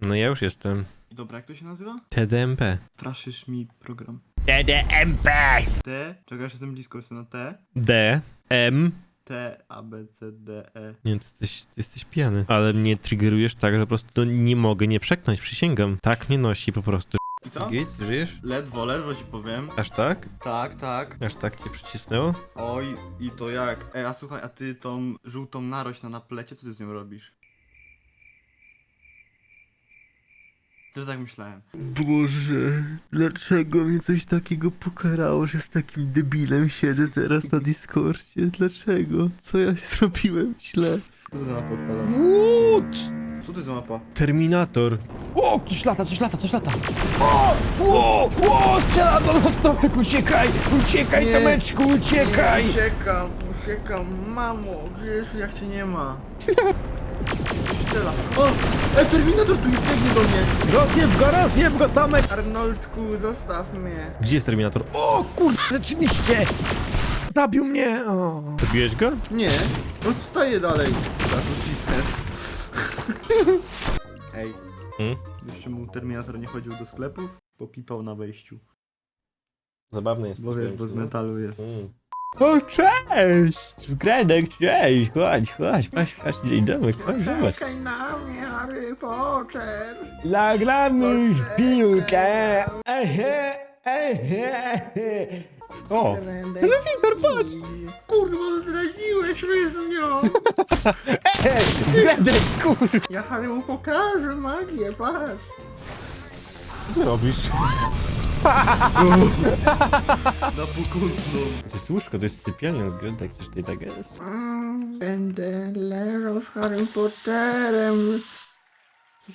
No ja już jestem. Dobra, jak to się nazywa? TDMP. Straszysz mi program. TDMP! T, czekaj, już jestem blisko, jestem na T. D. M. T, A, B, C, D, E. Nie, ty jesteś, ty jesteś pijany. Ale mnie triggerujesz tak, że po prostu to nie mogę nie przeknąć, przysięgam. Tak mnie nosi po prostu. I co? Git, żyjesz? Ledwo, ledwo ci powiem. Aż tak? Tak, tak. Aż tak cię przycisnęło? Oj, i to jak? Ej, a słuchaj, a ty tą żółtą narość na naplecie, co ty z nią robisz? Też tak myślałem. Boże, dlaczego mnie coś takiego pokarało, że z takim debilem siedzę teraz na Discordzie? Dlaczego? Co ja zrobiłem źle? Co to za mapa odpala? What? Co to za mapa? Terminator. O, coś lata, coś lata, coś lata. O, o, o, strzela do nas, Tomek, uciekaj, uciekaj, Nie. Tomeczku, uciekaj. Uciekam, uciekam, mamo, gdzie jest, jak cię nie ma? Strzela. O! E, Terminator tu jest, biegnie do mnie! Rozjeb go, rozjeb go, Tomek. Arnoldku, zostaw mnie. Gdzie jest Terminator? O, kurde, rzeczywiście. Zabił mnie, o. Zabiłeś go? Nie, on wstaje dalej. Za to cisnę. Ej, Hmm? jeszcze mu Terminator nie chodził do sklepów, bo pipał na wejściu. Zabawne jest. Bo wiesz, bo z metalu jest. Mm. O, cześć. Zgredek, cześć, chodź, chodź, chodź, chodź, dzień dobry, chodź, zobacz. Czekaj na mnie, Harry Potter. Zagramy w piłkę. Ehe, ehe, ehe. O, Telewizor, patrz! Kurwa, zdradziłeś mnie z nią! Ej, Zgredek, kurde. Ja Harry mu pokażę magię, patrz! Co ty robisz? Na pokutną. To jest łóżko, to jest sypialnia z Gredek, coś tutaj tak jest. Będę leżał z Harry Potterem.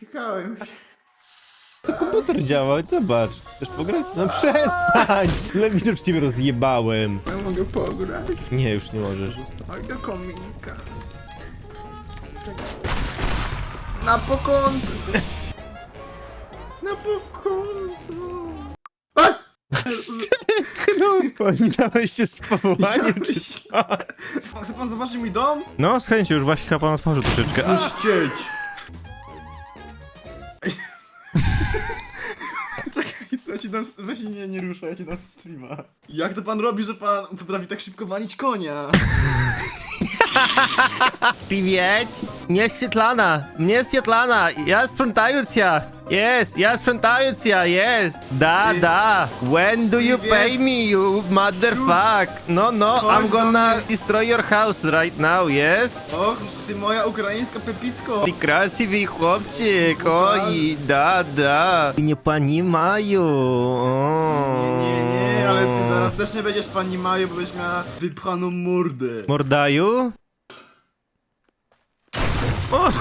Ciekałem się. To komputer działa, zobacz. Chcesz pograć? No przestań! Telewizor w ciebie rozjebałem. Ja mogę pograć. Nie, już nie możesz. Chodź do kominka. Na pokąt! Na pokąt! Pominąłeś się z powołaniem, czy co? Chce pan zobaczyć mój dom? No, z chęcią, już właśnie chyba pan otworzył troszeczkę. A, Już chcieć! Czekaj, ja ci dam, weź nie, nie ruszaj, ja ci dam streama. Jak to pan robi, że pan potrafi tak szybko walić konia? Привет! Мне Светлана! Мне Светлана! Я sprzątająca! Yes! Я sprzątająca! Yes! Da, Ty- da! When do you Привет. pay me, you motherfuck? No, no, Chodź I'm do gonna mnie. destroy your house right now, yes? Och, ty moja ukraińska pepicko! Ty красивый хлопчик! Oj, da, da! Nie понимаю! Nie, nie, nie, ale ty zaraz też nie będziesz pani Majo, bo będziesz miała wypchaną mordę. Мордаю? О!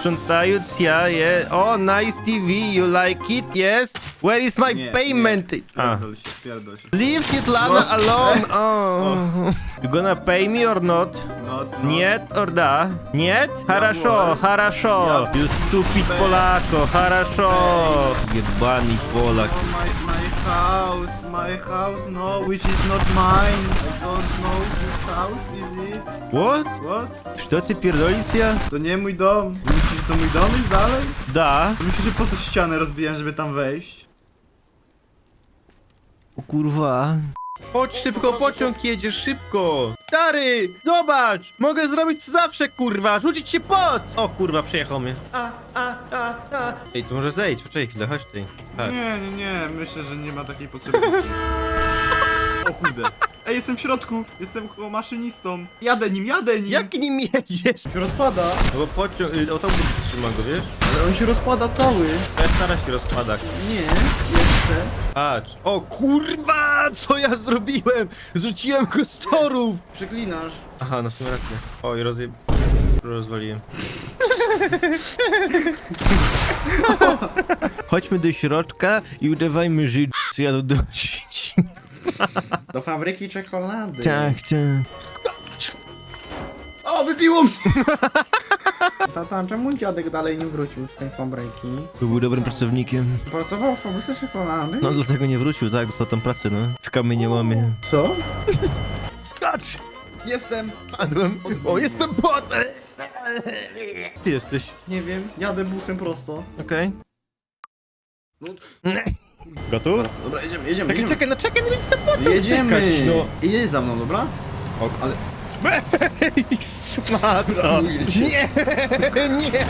Sprzątająca, yeah. Oh, nice TV, you like it, yes? Where is my Nie, payment? Nie. A. Pierdol się, pierdol się. Leave Svetlana No. alone. Oh. You gonna pay me or not? No, no. Нет or да? Нет? Хорошо, говорю. хорошо. You stupid Эй. Polako, хорошо. Ебаный Полак. Oh, my, my house, my house, no, which is not mine. I don't know this house, is it? What? What? Что ты пердолится? To nie mój dom. Myślisz, że to mój dom jest dalej? Да. Myślisz, że po co ścianę rozbijam, żeby tam wejść? O kurwa. Chodź szybko, pociąg jedzie, szybko! Stary, zobacz! Mogę zrobić co zawsze, kurwa, rzucić się pod! O kurwa, przejechał mnie. A, a, a, a. Ej, to może zejdź, poczekaj chwilę, chodź tutaj. Chodź. Nie, nie, nie, myślę, że nie ma takiej potrzeby. O kurde. Ej, jestem w środku, jestem chyba maszynistą. Jadę nim, jadę nim! Jak nim jedziesz? się rozpada? No bo pociąg, y, autobus trzyma go, wiesz? Ale on się rozpada cały. Ja stara się rozpada. Nie, Patrz. O kurwa, co ja zrobiłem? Zrzuciłem go z torów! Przeklinasz. Aha, no w sumie rację. Oj, rozje... rozwaliłem. Chodźmy do środka i udawajmy, że jadą do Do fabryki czekolady. Tak, tak. O, wypiło mnie! Tata, czemu dziadek dalej nie wrócił z tej fabryki? Był dobrym pracownikiem. Pracował w fabryce czekolady? No dlatego nie wrócił, tak, dostał tam pracę, no. W kamieniołomie. Co? Skacz! Jestem! Padłem. O, jestem potem! Ty jesteś. Nie wiem, jadę busem prosto. Okej. No. Gotów? Dobra, jedziemy, jedziemy, Czekaj, jedziemy. czekaj, no czekaj, no więc na pociąg Jedziemy! czekać, no. I jedź za mną, dobra? Ok, ale... Szmato! Nie! Nie!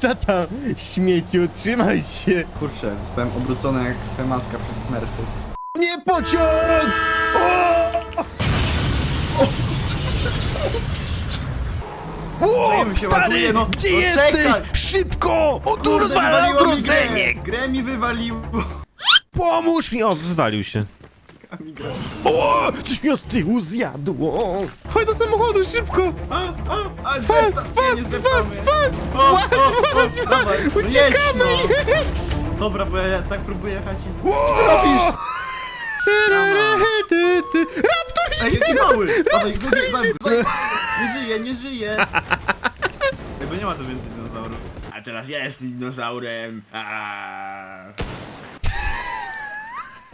Co tam? Śmieciu, trzymaj się! Kurczę, zostałem obrócony jak femaska przez smerfy. Nie pociąg! O! Się stary, ładuje, no. gdzie No jesteś? czekaj. Szybko! O, tu wywaliło mi! Grę, grę mi wywaliło. Pomóż mi! O, wywalił się. Mi grę. O! Coś mi od tyłu zjadło! Chodź do samochodu, szybko! A, a, a, Fast, zdepta- nie, nie fast, fast, fast! O, Ładź, o, o, dawaj, ładź! no jedź, Uciekamy, no. jedź! Dobra, bo ja tak próbuję jechać i... ty. Raptor Ej, idzie! jaki mały! Dawaj, zajmij. Nie żyje, nie żyje! Ej, bo nie ma tu więcej dinozaurów. A teraz ja jestem dinozaurem. Aaaa.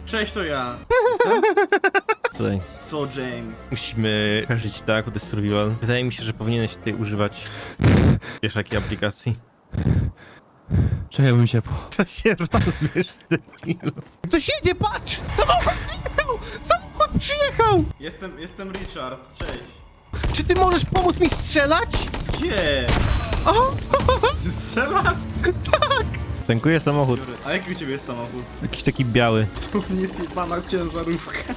Cześć, to ja. Słuchaj, Co, James? musimy przeżyć tak, to jest survival. Wydaje mi się, że powinieneś tutaj używać wiesz jakiej aplikacji. Czekaj, bym ciepło. To się rozbierz ty Ktoś jedzie, patrz! Samochód przyjechał! Samochód przyjechał! Jestem, jestem Richard, cześć. Czy ty możesz pomóc mi strzelać? Gdzie? O! Ty strzelasz? Tankuję samochód. A jaki u ciebie jest samochód? Jakiś taki biały. Tu nie jest pana ciężarówka.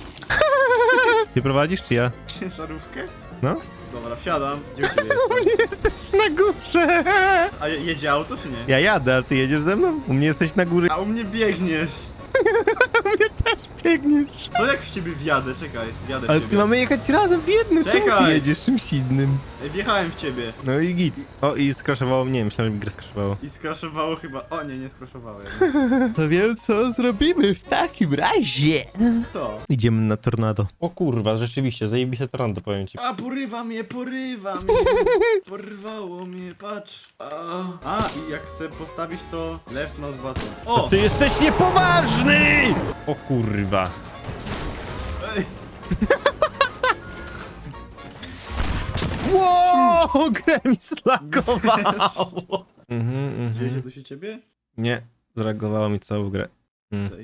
Ty prowadzisz czy ja? Ciężarówkę? No? Dobra, wsiadam. Gdzie u ciebie jest? Jesteś na górze! A je- jedzie auto czy nie? Ja jadę, a ty jedziesz ze mną? U mnie jesteś na górze. A u mnie biegniesz. U mnie też biegniesz. To jak w ciebie wjadę? Czekaj, wjadę w Ale ciebie. ty mamy jechać razem w jednym, czemu ty Czekaj. jedziesz czymś innym? Ej, wjechałem w ciebie. No i git. O, i skraszowało mnie, myślałem, że mi grę skraszowało. I skraszowało chyba... O nie, nie skraszowałem. To wiem, co zrobimy w takim razie. To. Idziemy na tornado. O kurwa, rzeczywiście, zajebiste tornado, powiem ci. A, porywa mnie, porywa mnie. Porwało mnie, patrz. A, a i jak chcę postawić to left mouse button. O! Ty jesteś niepoważny! O kurwa. Ej, Wow, grę mi slagowało. Mhm, dzieje się mhm. to się ciebie? Nie, zreagowało mi całą grę.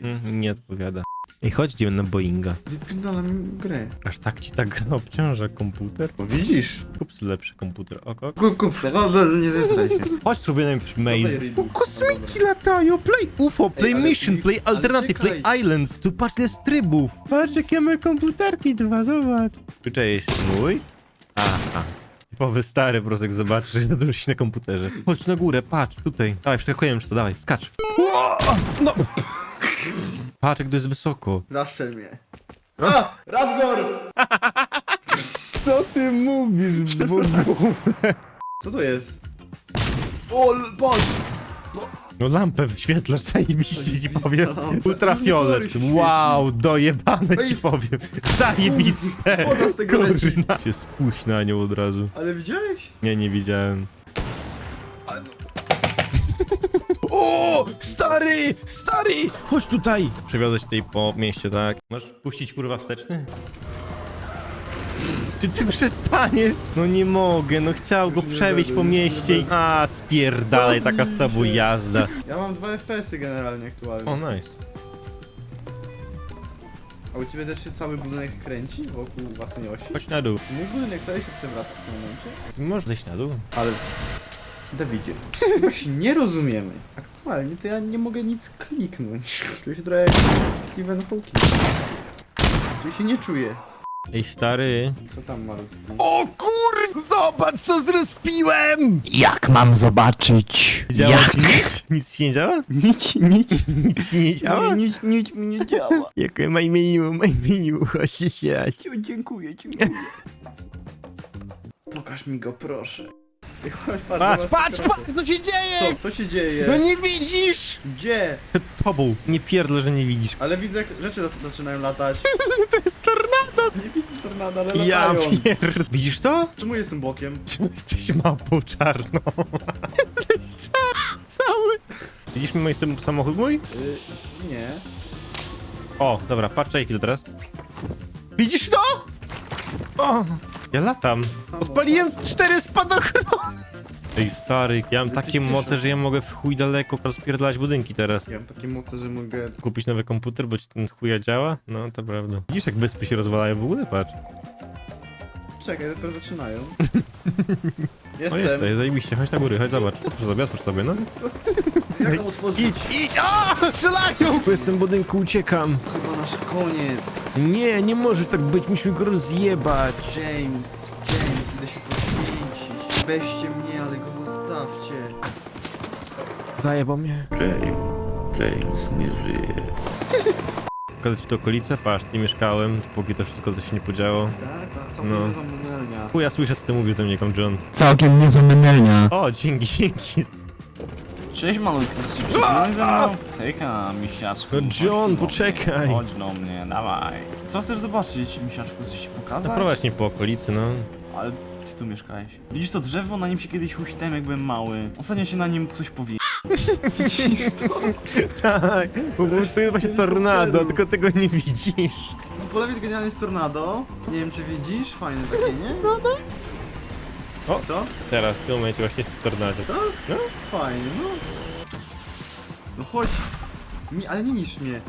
Mhm, nie odpowiada. Ej, chodź, idziemy na Boeinga. Wypindala mi grę. Aż tak ci ta gra obciąża komputer? Bo widzisz? Kup sobie lepszy komputer, oko. Kup, kup, nie zesraj się. Chodź, spróbujemy maze. Redu. O, kosmici latają, play UFO, play ale mission, mi- play ale alternative, play islands. Tu patrz ile jest trybów. Patrz jakie mamy komputerki dwa, zobacz. Tutaj jest mój. Aha. Typowy stary, jak zobaczysz, że zadłużysz się na komputerze. Chodź na górę, patrz, tutaj. Dawaj, wskakujemy, czy to dawaj, skacz. Ło! No! Patrz, jak to jest wysoko. Zaszczel mnie. A! Ravgor! Co ty mówisz ogóle? Co to jest? O, l- patrz! No lampę wyświetlasz, zajebiście ci Zajebista powiem. lampa. Ultrafiolet. Wow, dojebane ci Ej. powiem. Zajebiste. Woda z tego leci. Kurna. Się spuść na nią od razu. Ale widziałeś? Nie, nie widziałem. A, no. O, stary, stary! Chodź tutaj. Przewiozę cię tutaj po mieście, tak? Możesz puścić kurwa wsteczny? Czy ty przestaniesz? No nie mogę, no chciał go przewieźć po mieście i... A, spierdalaj, taka z tobą się. jazda. Ja mam dwa FPS-y generalnie aktualnie. O, nice. A u ciebie też się cały budynek kręci wokół własnej osi? Chodź na dół. Mój budynek dalej się przewraca w tym momencie? Możesz zejść na dół? Ale... Dawidzie, się nie rozumiemy. Aktualnie to ja nie mogę nic kliknąć. Czuję się trochę jak Stephen Hawking. Czyli się nie czuję. Ej, stary. Co tam malutki? O kur... Zobacz, co zrespiłem! Jak mam zobaczyć? Działa Jak? nic? Nic ci nie działa? Nic, nic, Nic ci nie działa? nic, nic mi nie działa. Jakie my menu, my menu, chodź się Dziękuję, dziękuję. Pokaż mi go, proszę. Chodź, patrz, Patrz, zobacz, patrz, co patrz, co się dzieje! Co, co się dzieje? No nie widzisz! Gdzie? Przed tobą. Nie pierdolę, że nie widzisz. Ale widzę, jak rzeczy zac- zaczynają latać. To jest tornado! Nie widzę tornada, ale Ja latają. pierd... Widzisz to? Czemu jestem bokiem? Jesteś małpą czarną. Jesteś cały. Widzisz mój samochód mój? Y, nie. O, dobra, patrz jaki to teraz. Widzisz to? O! Ja latam. Odpaliłem cztery spadochrony. Ej, stary, ja mam takie moce, że ja mogę w chuj daleko rozpierdalać budynki teraz. Ja mam takie moce, że mogę... Kupić nowy komputer, bo ci ten chuja działa? No, to prawda. Widzisz, jak wyspy się rozwalają w ogóle? Patrz. Czekaj, dopiero zaczynają. O, Jestem. jesteś, zajebiście, chodź na góry, chodź zobacz. Otwórz sobie, otwórz sobie, no. Jak otworzyć? Idź, idź! O! Strzelają! Po jestem budynku, uciekam. Chyba nasz koniec. Nie, nie może tak być, musimy go rozjebać. James, James, idę się poświęcić. Weźcie mnie, ale go zostawcie. Zajebał mnie. James, James nie żyje. Pokażę ci to okolice, patrz, tu mieszkałem, póki to wszystko coś się nie podziało. Tak, tak, całkiem No. no. zamunelnia. Chuja słyszę, co ty mówił do mnie, John. Całkiem niezła menelnia. O, dzięki, dzięki. Cześć malutki, jesteś przyjaciółmi ze mną? Hejka, misiaczku. No, chodź John, tu do poczekaj. mnie, Chodź do mnie, dawaj. Co chcesz zobaczyć, misiaczku? Coś ci pokazać? Zaprowadź mnie po okolicy, no. Ale ty tu mieszkałeś. Widzisz to drzewo? Na nim się kiedyś huśtałem, jak byłem mały. Ostatnio się na nim ktoś powie. Widzisz to? Tak, po prostu to jest właśnie tornado, tylko tego nie widzisz. No, po lewej genialnie jest tornado. Nie wiem, czy widzisz. Fajne takie, nie? No, no. O. Co? Teraz, w tym momencie właśnie jest tornado. Co? No. Fajnie, no. No chodź. Nie, ale nie niż mnie.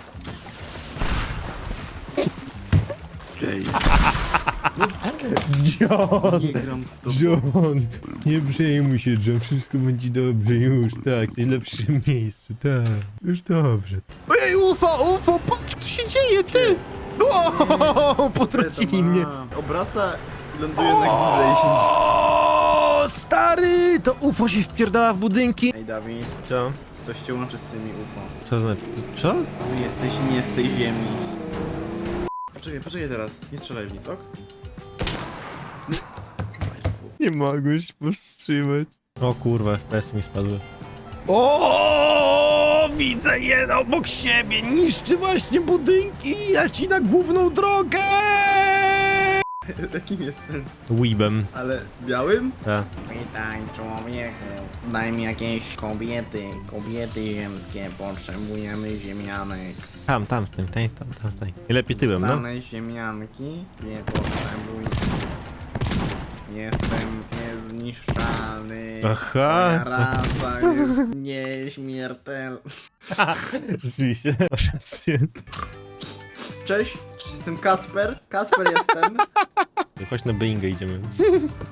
John! Nie gram z tobą. John, nie przejmuj się, John, wszystko będzie dobrze, już, tak, jesteś w lepszym miejscu, tak, już dobrze. Ojej, UFO, UFO, patrz, co się dzieje, ty! O, potrącili mnie. Obraca i ląduje na górze i się... O, stary, to UFO się wpierdala w budynki. Ej, Dawid, Co? coś cię łączy z tymi UFO. Co znaczy, co? Jesteś nie z tej ziemi. Poczekaj, poczekaj teraz. Nie strzelaj w nic, ok? Nie mogłeś powstrzymać. O kurwa, FPS mi spadły. O, widzę je obok siebie, niszczy właśnie budynki i leci na główną drogę! Takim jestem. Weebem, Ale białym? tak. Witaj człowieku, daj mi jakieś kobiety, kobiety ziemskie, potrzebujemy ziemianek. Tam, tam, stań, tam, tam, tam, stań. I lepiej tyłem, no. Dane ziemianki, nie potrzebuj. Jestem niezniszczalny. Aha. Moja rasa jest nieśmiertelna. Rzeczywiście, masz rację. Cześć, jestem Kasper. Kasper jestem. Chodź na Bingę idziemy.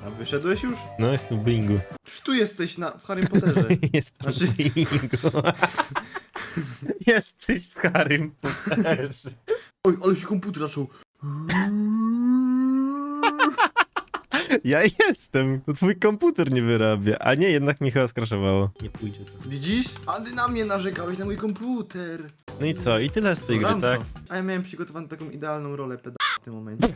A wyszedłeś już? No, jestem w Bingu. Czyż tu jesteś na, w Harry Potterze? Jestem Znaczy- w Bingu. Jesteś w Harrym Potterze. Oj, ale się komputer zaczął. Ja jestem. To twój komputer nie wyrabia. A nie, jednak mi chyba skraszowało. Nie pójdzie to. Widzisz? A ty na mnie narzekałeś, na mój komputer. No i co? I tyle z tej gry, tak? A ja miałem przygotowaną taką idealną rolę peda w tym momencie.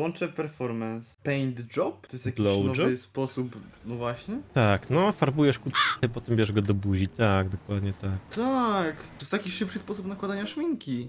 Włączę performance. Paint job? To jest jakiś Blow nowy job? sposób. No właśnie. Tak, no farbujesz kutę, potem bierzesz go do buzi. Tak, dokładnie tak. Tak. To jest taki szybszy sposób nakładania szminki.